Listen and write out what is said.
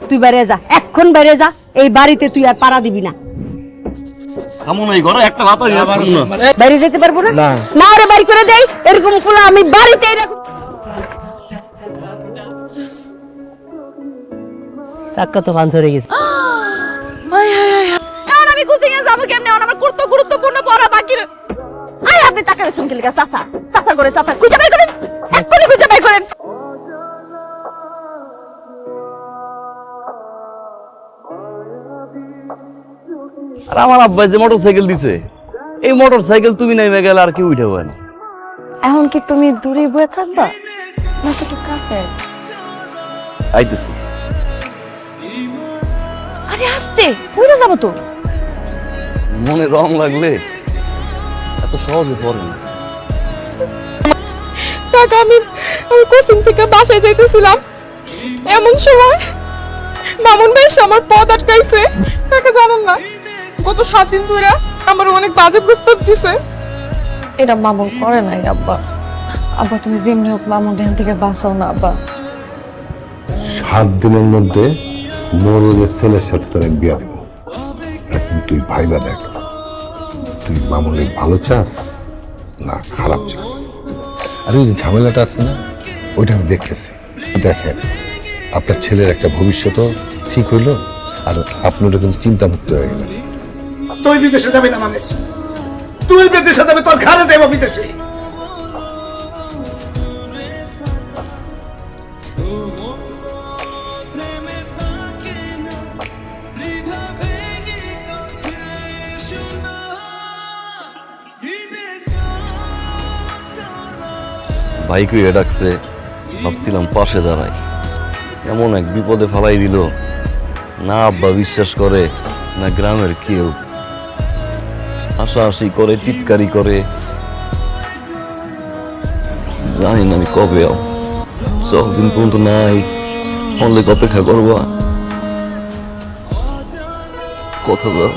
তুই বাইরে যা এখন বাইরে যা এই বাড়িতে তুই আর পাড়া দিবি না। এই ঘরে একটা ভাতা। বাইরে যেতে পারব না? না। বাড়ি করে দেই এরকম পোলা আমি বাড়িতে এরকম চাক্কা তো হয়ে গেছে। এখন আমি কোচিং এ যাব কেমনে? আমার গুরুত্ব গুরুত্বপূর্ণ পড়া বাকি আয় আপনি টাকা রেছেন কি লিগা চাচা। চাচা করে চাচা খুঁজে আর আমার আব্বাই যে মোটর সাইকেল দিছে এই মোটর সাইকেল তুমি নেমে গেলে আর কেউ উঠে না। এখন কি তুমি দূরে বয়ে থাকবা? না তো কাছে। আইতেছি। আরে আসতে কইরা যাব তো। মনে রং লাগলে এত সহজে পড়ে না। টাকা আমি আমি কোচিং থেকে বাসায় যাইতেছিলাম। এমন সময় মামুন ভাই আমার পদ আটকাইছে। টাকা জানেন না গত সাত দিন ধরে আমার অনেক বাজে প্রস্তাব দিছে। এটা মামুন করে নাই আব্বা। আব্বা তুমি যেমনি হোক মামুন এখান থেকে বাঁচাও না আব্বা। সাত দিনের মধ্যে মরুলের ছেলের সাথে তোর এক বিয়া দিব এখন তুই ভাইবা দেখ তুই মামুনের ভালো চাস না খারাপ চাস? আর ওই যে ঝামেলাটা আছে না ওইটা আমি দেখতেছি। দেখেন আপনার ছেলের একটা ভবিষ্যৎও ঠিক হইল আর আপনারও কিন্তু চিন্তামুক্ত হয়ে গেলেন তুই বিদেশে যাবি না মানে? তুই বিদেশে যাবি, তোর ঘরে যাব বিদেশে। হয়ে ডাকছে? ভাবছিলাম পাশে দাঁড়াই। এমন এক বিপদে ফালাই দিল। না আব্বা বিশ্বাস করে, না গ্রামের কেউ। হাসাহাসি করে, টিটকারি করে। জানি না আমি কবে যতদিন পর্যন্ত নাই, অনেক অপেক্ষা করবা। কথা দাও